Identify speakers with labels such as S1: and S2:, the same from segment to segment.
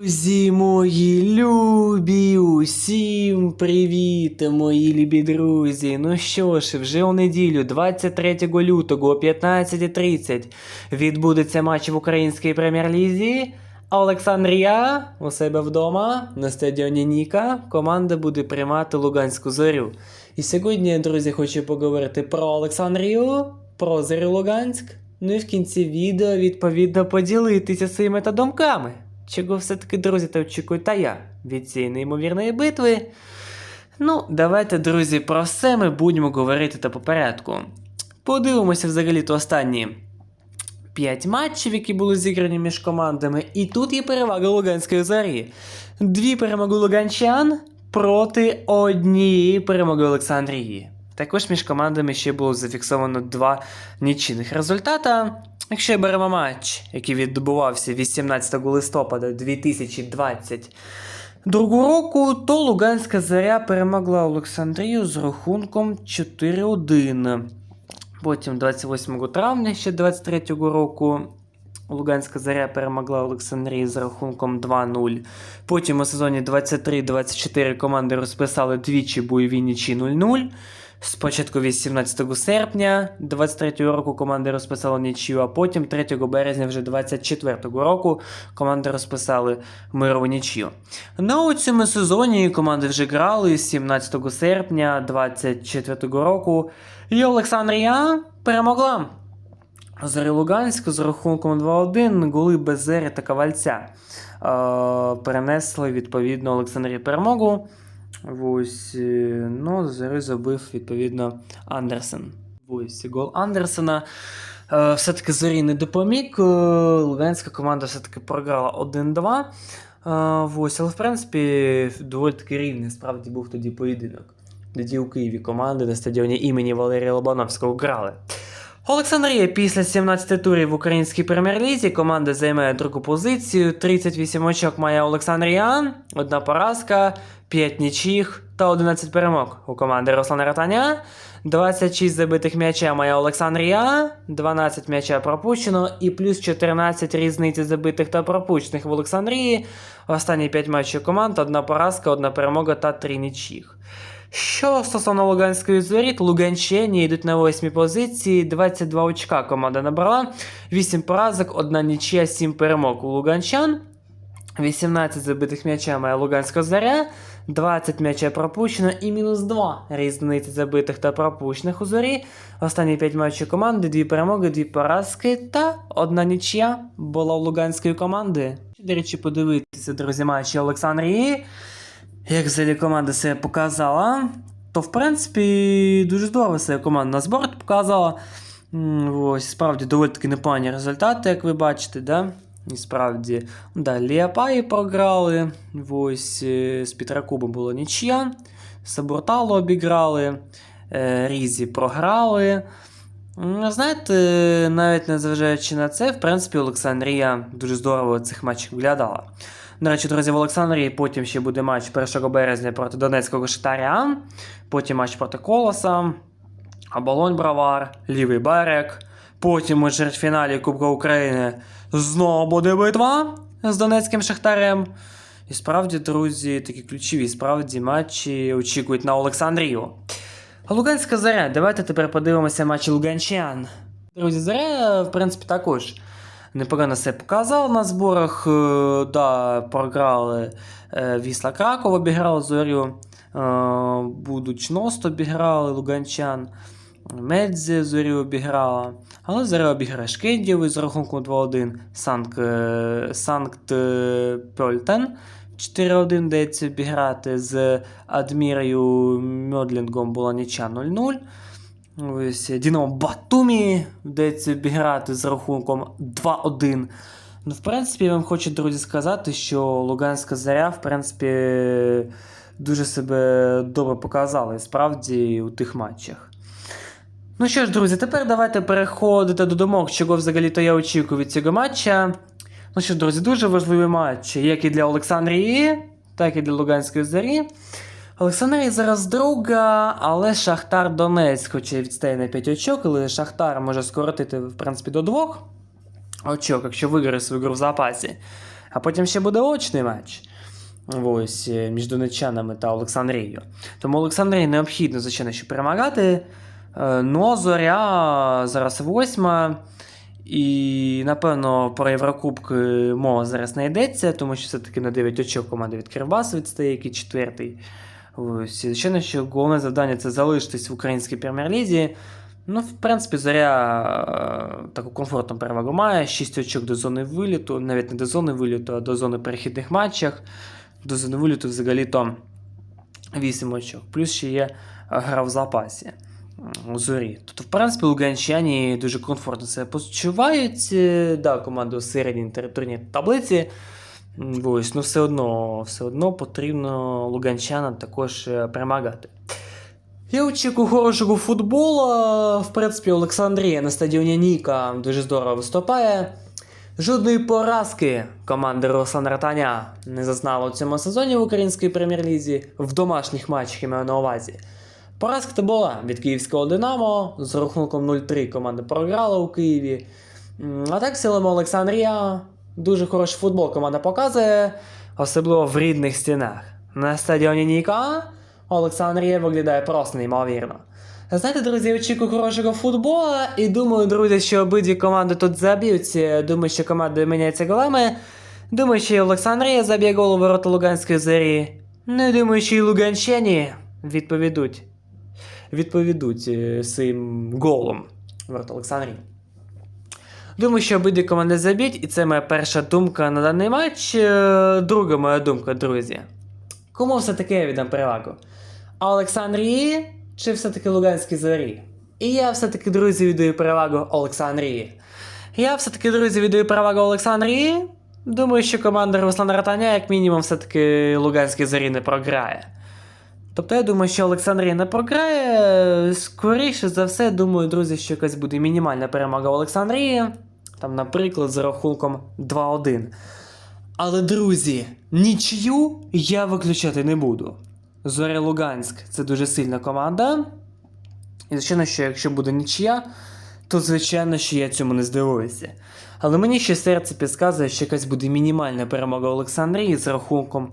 S1: Друзі мої любі, усім привіт, мої любі друзі. Ну що ж, вже у неділю, 23 лютого о 15.30 відбудеться матч в українській прем'єр-лізі. Олександрія у себе вдома на стадіоні Ніка команда буде приймати Луганську зорю. І сьогодні, друзі, хочу поговорити про Олександрію, про Зорю Луганськ. Ну і в кінці відео відповідно поділитися своїми та думками. Чого все-таки, друзі, та очікую та я від цієї неймовірної битви. Ну, давайте, друзі, про все ми будемо говорити та по порядку. Подивимося взагалі-то останні 5 матчів, які були зіграні між командами. І тут є перевага Луганської зорі. Дві перемоги луганчан проти однієї перемоги Олександрії. Також між командами ще було зафіксовано два нічийних результата. Якщо беремо матч, який відбувався 18 листопада 2022 року, то Луганська заря перемогла Олександрію з рахунком 4-1. Потім 28 травня ще 23 року Луганська заря перемогла Олександрію з рахунком 2-0. Потім у сезоні 23-24 команди розписали двічі бойові нічі 0-0. Спочатку 18 серпня 23-го року команди розписали нічию, а потім 3 березня вже 24-го року команди розписали мирову нічию. Ну, у цьому сезоні команди вже грали 17 серпня 24-го року. І Олександрія перемогла. Зорі Луганську з рахунком 2-1 голи Безери та Ковальця. Е, перенесли відповідно Олександрії перемогу. Ось, е, ну, Зорі забив відповідно Андерсен. Ось гол Андерсена. Е, все-таки Зорі не допоміг. Луганська команда все-таки програла 1-2. Е, ось, але в принципі доволі таки рівний справді був тоді поєдинок. Тоді у Києві команди на стадіоні імені Валерія Лобановського грали. Олександрія після 17 турів в українській прем'єр-лізі команда займає другу позицію. 38 очок має Олександрія, одна поразка, 5 нічих та 11 перемог у команди Руслана Ратаня. 26 забитих м'яча має Олександрія, 12 м'яча пропущено і плюс 14 різниці забитих та пропущених в Олександрії. Останні 5 матчів команд, одна поразка, одна перемога та 3 нічих. Що стосовно Луганської зорі, то Луганчені йдуть на восьмій позиції, 22 очка команда набрала, 8 поразок, 1 нічия, 7 перемог у Луганчан. 18 забитих м'яча має Луганська зоря, 20 м'яча пропущено і мінус 2 різниці забитих та пропущених у зорі. Останні 5 матчів команди, 2 перемоги, 2 поразки та одна нічия була у Луганської команди. До речі, подивитися, друзі, матчі Олександрії. Як взагалі команда себе показала, то в принципі дуже здорово себе команда на зборт показала. Ось, справді доволі таки непогані результати, як ви бачите, да? І справді, да, Ліапаї програли. Ось е, з Петракубом було нічия. Сабуртало обіграли, е, Різі програли. Знаєте, навіть незважаючи на це, в принципі, Олександрія дуже здорово цих матчах виглядала. До речі, друзі, в Олександрії потім ще буде матч 1 березня проти Донецького Шахтаря, потім матч проти Колоса, Оболонь Бравар, Лівий Берег. Потім у чвертьфіналі Кубка України знову буде битва з Донецьким Шахтарем. І справді, друзі, такі ключові справді матчі очікують на Олександрію. Луганська заря. Давайте тепер подивимося матчі Луганчан. Друзі, заря, в принципі, також непогано себе показала на зборах. Е, Да, програли е, Вісла Краков, обіграли зорю. Е, Будуч Ност обіграли Луганчан. Медзе зорю обіграла. Але зоря обіграє Шкендів з рахунком 2-1. Санк, е, Санкт е, Польтен 4-1 вдається обіграти з Адмірою Мьодлінгом була ніча 0-0. Ось Дінамо Батумі вдається обіграти з рахунком 2-1. Ну, в принципі, я вам хочу, друзі, сказати, що Луганська заря, в принципі, дуже себе добре показала справді у тих матчах. Ну що ж, друзі, тепер давайте переходити до думок, чого взагалі-то я очікую від цього матча. Ну що ж, друзі, дуже важливий матч, як і для Олександрії, так і для Луганської зарі. Олександрія зараз друга, але Шахтар Донецьк, хоча відстає на 5 очок, але Шахтар може скоротити, в принципі, до 2 очок, якщо виграє свою гру в запасі. А потім ще буде очний матч. Ось е, між донеччанами та Олександрією. Тому Олександрії необхідно, звичайно, що перемагати. Е, Ну, зоря зараз восьма. І, напевно, про Єврокубки мова зараз не йдеться, тому що все-таки на 9 очок команда від Кривбасу відстає, який четвертий. Звичайно, що головне завдання це залишитись в українській прем'єр-лізі. Ну, в принципі, зоря е, таку комфортну перевагу має. 6 очок до зони виліту, навіть не до зони виліту, а до зони перехідних матчах. До зони виліту взагалі то 8 очок. Плюс ще є е, гра в запасі у зорі. Тобто, в принципі, луганчані дуже комфортно себе почувають. Е, Да, команда у середній територіальній таблиці. Ось, ну все одно, все одно потрібно луганчанам також е, перемагати. Я очікую хорошого футболу. В принципі, Олександрія на стадіоні Ніка дуже здорово виступає. Жодної поразки команда Руслана Таня не зазнала у цьому сезоні в українській прем'єр-лізі в домашніх матчах я маю на увазі. Поразка то була від київського Динамо з рахунком 0-3 команда програла у Києві. А так, силами Олександрія дуже хороший футбол команда показує, особливо в рідних стінах. На стадіоні Ніка Олександрія виглядає просто неймовірно. Знаєте, друзі, я очікую хорошого футболу і думаю, друзі, що обидві команди тут заб'ються. Думаю, що команди міняються голами. Думаю, що і Олександрія заб'є гол у ворота Луганської зорі. Не думаю, що і Луганщині відповідуть. Відповідуть е, своїм голом ворота Олександрії. Думаю, що обидві команди заб'ють, і це моя перша думка на даний матч. Е, Друга моя думка, друзі. Кому все-таки я віддам перевагу? Олександрії чи все-таки Луганській зорі? І я все-таки, друзі, віддаю перевагу Олександрії. Я все-таки, друзі, віддаю перевагу Олександрії. Думаю, що команда Руслана Ратаня, як мінімум, все-таки Луганській зорі не програє. Тобто я думаю, що Олександрія не програє. Скоріше за все, думаю, друзі, що якась буде мінімальна перемога Олександрії. Там, наприклад, за рахунком 2-1. Але, друзі, нічию я виключати не буду. Зоря Луганськ це дуже сильна команда. І звичайно, що якщо буде нічия, то звичайно, що я цьому не здивуюся. Але мені ще серце підказує, що якась буде мінімальна перемога Олександрії з рахунком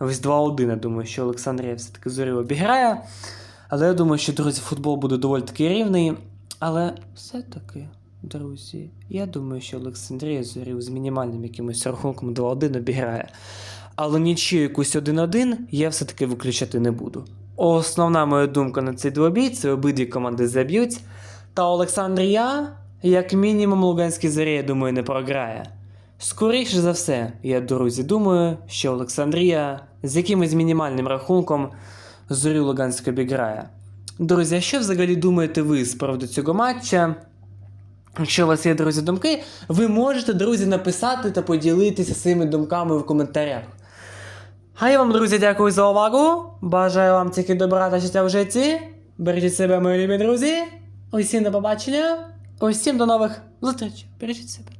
S1: ось 2-1. Я думаю, що Олександрія все-таки зорю обіграє. Але я думаю, що, друзі, футбол буде доволі таки рівний. Але все-таки, друзі, я думаю, що Олександрія зорів з мінімальним якимось рахунком 2-1 обіграє. Але нічию якусь 1-1 я все-таки виключати не буду. Основна моя думка на цей двобій це обидві команди заб'ють. Та Олександрія, як мінімум, Луганській зорі, я думаю, не програє. Скоріше за все, я, друзі, думаю, що Олександрія з якимось мінімальним рахунком зорю Луганську обіграє. Друзі, а що взагалі думаєте ви з приводу цього матча? Якщо у вас є, друзі, думки, ви можете, друзі, написати та поділитися своїми думками в коментарях. А я вам, друзі, дякую за увагу. Бажаю вам тільки добра та щастя в житті. Бережіть себе, мої любі друзі. Усім до побачення. Усім до нових зустрічей. Бережіть себе.